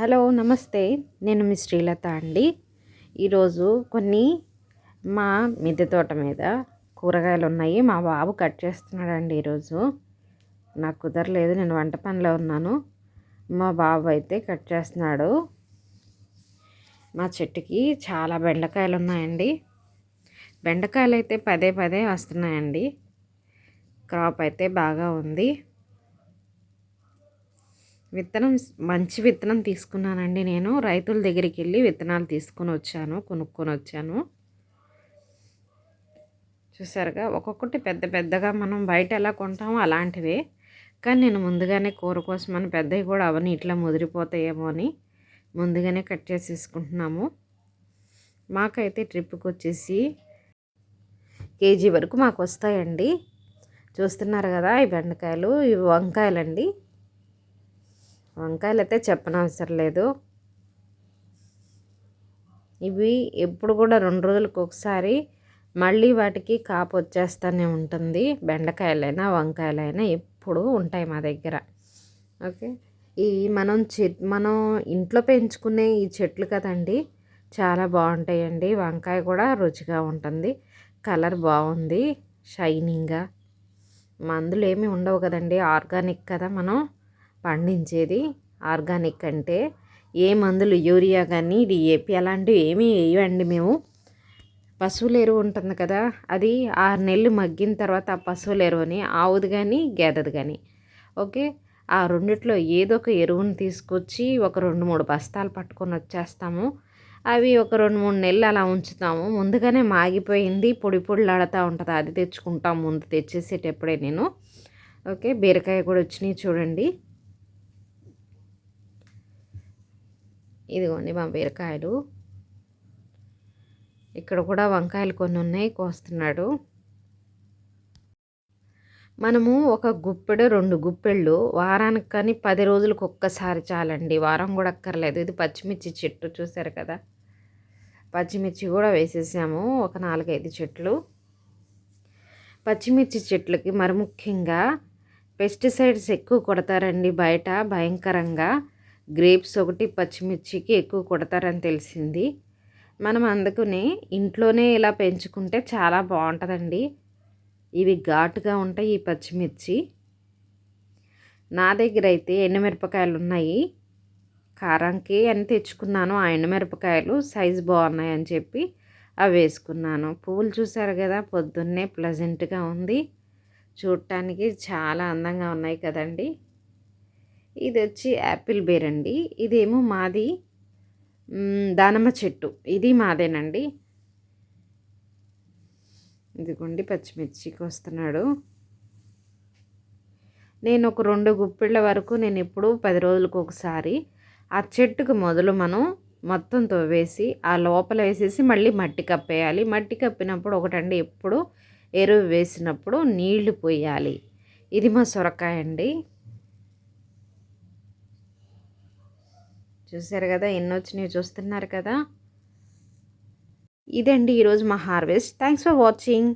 Hello నమస్తే. నేను మీ శ్రీలత అండి. ఈరోజు కొన్ని మా మిద్దె తోట మీద కూరగాయలు ఉన్నాయి. మా బాబు కట్ చేస్తున్నాడండి ఈరోజు. నాకు కుదరలేదు నేను వంట పనిలో ఉన్నాను. మా బాబు అయితే కట్ చేస్తున్నాడు. మా చెట్టుకి చాలా బెండకాయలు ఉన్నాయండి. బెండకాయలు అయితే పదే పదే వస్తున్నాయండి. క్రాప్ అయితే బాగా ఉంది. విత్తనం మంచి విత్తనం తీసుకున్నానండి నేను. రైతుల దగ్గరికి వెళ్ళి విత్తనాలు తీసుకొని వచ్చాను కొనుక్కొని వచ్చాను. చూసారుగా ఒక్కొక్కటి పెద్ద పెద్దగా మనం బయట ఎలా కొంటామో అలాంటివే. కానీ నేను ముందుగానే కూర కోసం మన పెద్దవి కూడా అవన్నీ ఇట్లా ముదిరిపోతాయేమో అని ముందుగానే కట్ చేసేసుకుంటున్నాము. మాకైతే ట్రిప్కి వచ్చేసి కేజీ వరకు మాకు వస్తాయండి. చూస్తున్నారు కదా ఈ బెండకాయలు ఇవి వంకాయలండి. వంకాయలు అయితే చెప్పనవసరం లేదు. ఇవి ఎప్పుడు కూడా రెండు రోజులకు ఒకసారి మళ్ళీ వాటికి కాపు వచ్చేస్తూనే ఉంటుంది. బెండకాయలైనా వంకాయలైనా ఎప్పుడు ఉంటాయి మా దగ్గర. ఓకే? ఈ మనం చె మనం ఇంట్లో పెంచుకునే ఈ చెట్లు కదండి చాలా బాగుంటాయండి. వంకాయ కూడా రుచిగా ఉంటుంది. కలర్ బాగుంది షైనింగ్గా. మందులు ఏమి ఉండవు కదండి ఆర్గానిక్ కదా మనం. పండించేది ఆర్గానిక్ అంటే ఏ మందులు? యూరియా కానీ డిఏపి అలాంటివి ఏమీ వేయండి మేము. పశువుల ఎరువు ఉంటుంది కదా అది ఆరు నెలలు మగ్గిన తర్వాత ఆ పశువుల ఎరువుని ఆవుది కానీ గేదది కానీ ఓకే? ఆ రెండిట్లో ఏదో ఒక ఎరువుని తీసుకొచ్చి ఒక రెండు మూడు బస్తాలు పట్టుకొని వచ్చేస్తాము. అవి ఒక రెండు మూడు నెలలు అలా ఉంచుతాము. ముందుగానే మాగిపోయింది పొడి పొడిలాడుతూ ఉంటుంది. అది తెచ్చుకుంటాం ముందు తెచ్చేసేటప్పుడే నేను. ఓకే? బీరకాయ కూడా వచ్చినాయి చూడండి. ఇదిగోండి మా బీరకాయలు ఇక్కడ కూడా వంకాయలు కొన్ని ఉన్నాయి కోస్తున్నాడు. మనము ఒక గుప్పెడు రెండు గుప్పెళ్ళు వారానికి కానీ పది రోజులకు ఒక్కసారి చాలండి. వారం కూడా అక్కర్లేదు. ఇది పచ్చిమిర్చి చెట్టు చూసారు కదా? పచ్చిమిర్చి కూడా వేసేసాము ఒక నాలుగైదు చెట్లు. పచ్చిమిర్చి చెట్లకి మరి ముఖ్యంగా పెస్టిసైడ్స్ ఎక్కువ కొడతారండి బయట భయంకరంగా. గ్రేప్స్ ఒకటి పచ్చిమిర్చికి ఎక్కువ కొడతారని తెలిసింది. మనం అందుకుని ఇంట్లోనే ఇలా పెంచుకుంటే చాలా బాగుంటుందండి. ఇవి ఘాటుగా ఉంటాయి ఈ పచ్చిమిర్చి. నా దగ్గర అయితే ఎండుమిరపకాయలు ఉన్నాయి. కారంకి అని తెచ్చుకున్నాను. ఆ ఎండుమిరపకాయలు సైజు బాగున్నాయి అని చెప్పి అవి వేసుకున్నాను. పువ్వులు చూసారు కదా పొద్దున్నే ప్లజెంట్గా ఉంది. చూడటానికి చాలా అందంగా ఉన్నాయి కదండి. ఇది వచ్చి యాపిల్ బేర్ అండి ఇదేమో మాది దానమ్మ చెట్టు. ఇది మాదేనండి. ఇదిగోండి పచ్చిమిర్చికి వస్తున్నాడు నేను ఒక రెండు గుప్పిళ్ళ వరకు నేను ఎప్పుడూ పది రోజులకు ఒకసారి ఆ చెట్టుకు మొదలు మనం మొత్తం తవ్వేసి ఆ లోపల వేసేసి మళ్ళీ మట్టి కప్పేయాలి. మట్టి కప్పినప్పుడు ఒకటండి ఎప్పుడు ఎరువు వేసినప్పుడు నీళ్ళు పోయాలి. ఇది మా సొరకాయ అండి చూసారు కదా ఎన్ని వచ్చినాయో చూస్తున్నారు కదా. ఇదండి ఈరోజు మా హార్వెస్ట్. Thanks for watching.